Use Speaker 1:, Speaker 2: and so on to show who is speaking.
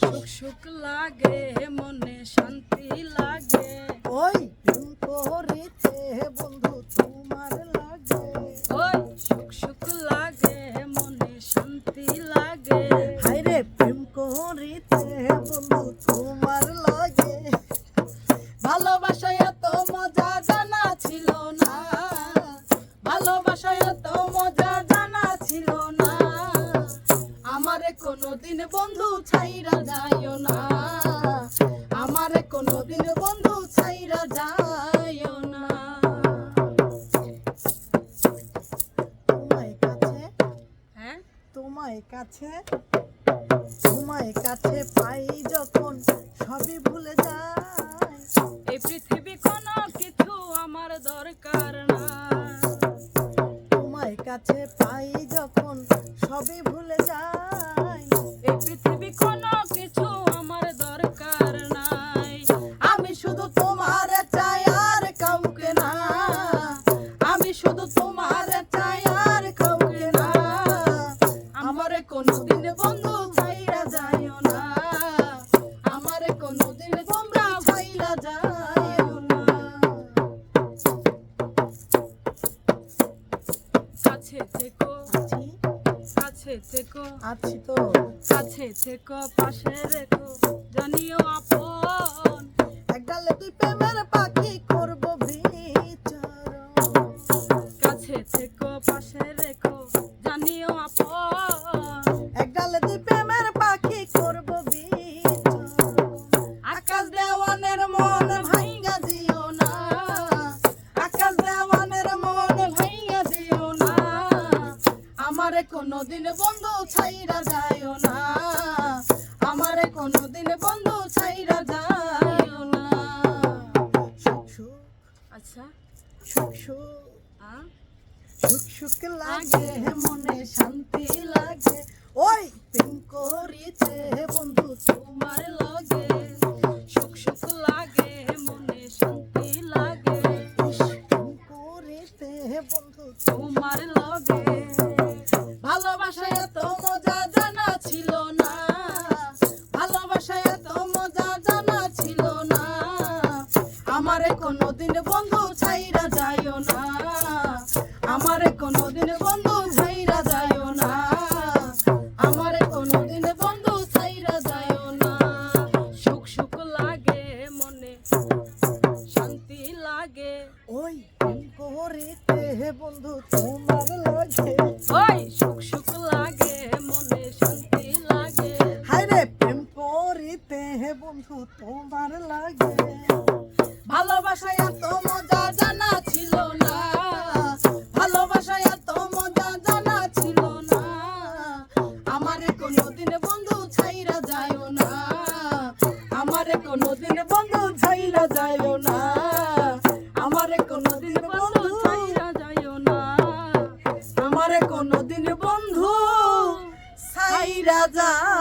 Speaker 1: সুখ সুখ লাগে মনে শান্তি লাগে।
Speaker 2: ওই প্রেম করিতে বন্ধু কোনোদিন বন্ধু ছাইরা যাইও না। আমারে কোনোদিন বন্ধু ছাইরা যাইও না। তোমায় কাছে
Speaker 1: হ্যাঁ?
Speaker 2: তোমায় কাছে তোমায় কাছে পাই যখন সবই ভুলে যায়।
Speaker 1: এই পৃথিবী কোনো কিছু আমার দরকার না।
Speaker 2: তোমায় কাছে পাই যখন সবই ভুলে যায়।
Speaker 1: থেকো
Speaker 2: আছি।
Speaker 1: কাছে থেকো
Speaker 2: আছি তো।
Speaker 1: কাছে থেকো পাশে রেখো জানিও আপন
Speaker 2: কোনোদিন বন্ধু ছাইরা যায় না। আমারে কোনোদিন বন্ধু ছাইরা যায় না। সুখ সুখ।
Speaker 1: আচ্ছা।
Speaker 2: সুখ সুখ। সুখ সুখ লাগে মনে শান্তি লাগে। ওই প্রেম করিতে বন্ধু
Speaker 1: তোমার
Speaker 2: ভালোবাসা এত মজা জানা ছিল না। ভালোবাসা এত জানা ছিল না। আমারে কোনোদিন বন্ধু ছাইরা যাইও না। আমারে কোনোদিন বন্ধু করিতে বন্ধু তোমার লাগে।
Speaker 1: ওই সুখ সুখ লাগে মনে শান্তি লাগে।
Speaker 2: হায়রে প্রেম করিতে বন্ধু তোমার লাগে। ভালোবাসা এত মজা জানা ছিল না। ভালোবাসা এত মজা জানা ছিল না। আমারে কোনোদিন বন্ধু আমারে